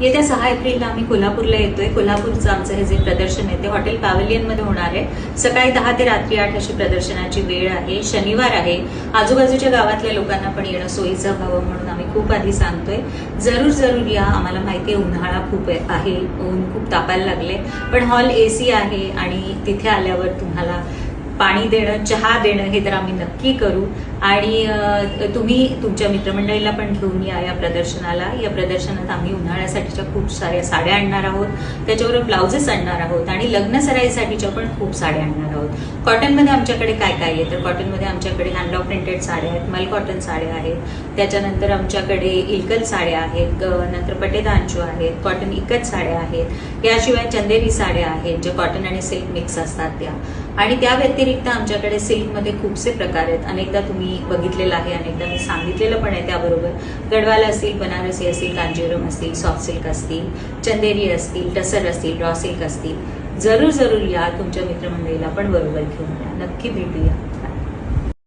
येत्या सहा एप्रिलला आम्ही कोल्हापूरला येतोय. कोल्हापूरचं आमचं हे जे प्रदर्शन आहे ते हॉटेल पॅव्हलियनमध्ये होणार आहे. सकाळी दहा ते रात्री आठ अशी प्रदर्शनाची वेळ आहे. शनिवार आहे. आजूबाजूच्या गावातल्या लोकांना पण येणं सोयीचं व्हावं म्हणून आम्ही खूप आधी सांगतोय. जरूर जरूर या. आम्हाला माहिती आहे उन्हाळा खूप आहे. आहे. ऊन खूप तापायला लागले पण हॉल ए सी आहे आणि तिथे आल्यावर तुम्हाला पाणी देणं चहा देणं हे तर आम्ही नक्की करू. आणि तुम्ही तुमच्या मित्रमंडळीला पण घेऊन या या प्रदर्शनाला. या प्रदर्शनात आम्ही उन्हाळ्यासाठीच्या खूप साऱ्या साड्या आणणार आहोत. त्याच्याबरोबर ब्लाउजेस आणणार आहोत आणि लग्न सराईसाठीच्या पण खूप साड्या आणणार आहोत. कॉटनमध्ये आमच्याकडे काय काय आहे? तर कॉटनमध्ये आमच्याकडे हँडलॉक प्रिंटेड साड्या आहेत मल कॉटन साड्या आहेत. त्याच्यानंतर आमच्याकडे इलकल साड्या आहेत नंतर पटेदांचू आहेत कॉटन इकत साड्या आहेत. याशिवाय चंदेरी साड्या आहेत ज्या कॉटन आणि सिल्क मिक्स असतात त्या. आणि त्या व्यतिरिक्त आमच्याकडे सिल्कमध्ये खूपसे प्रकार आहेत. अनेकदा तुम्ही बघितलेलं आहे अनेकदा मी सांगितलेलं पण आहे त्याबरोबर. गडवाल असतील बनारसी असतील कांजीवरम असतील सॉफ्ट सिल्क असतील चंदेरी असतील टसर असतील रॉ सिल्क असतील. जरूर जरूर या तुमच्या मित्रमंडळीला पण बरोबर घेऊन या. नक्की भेटूया.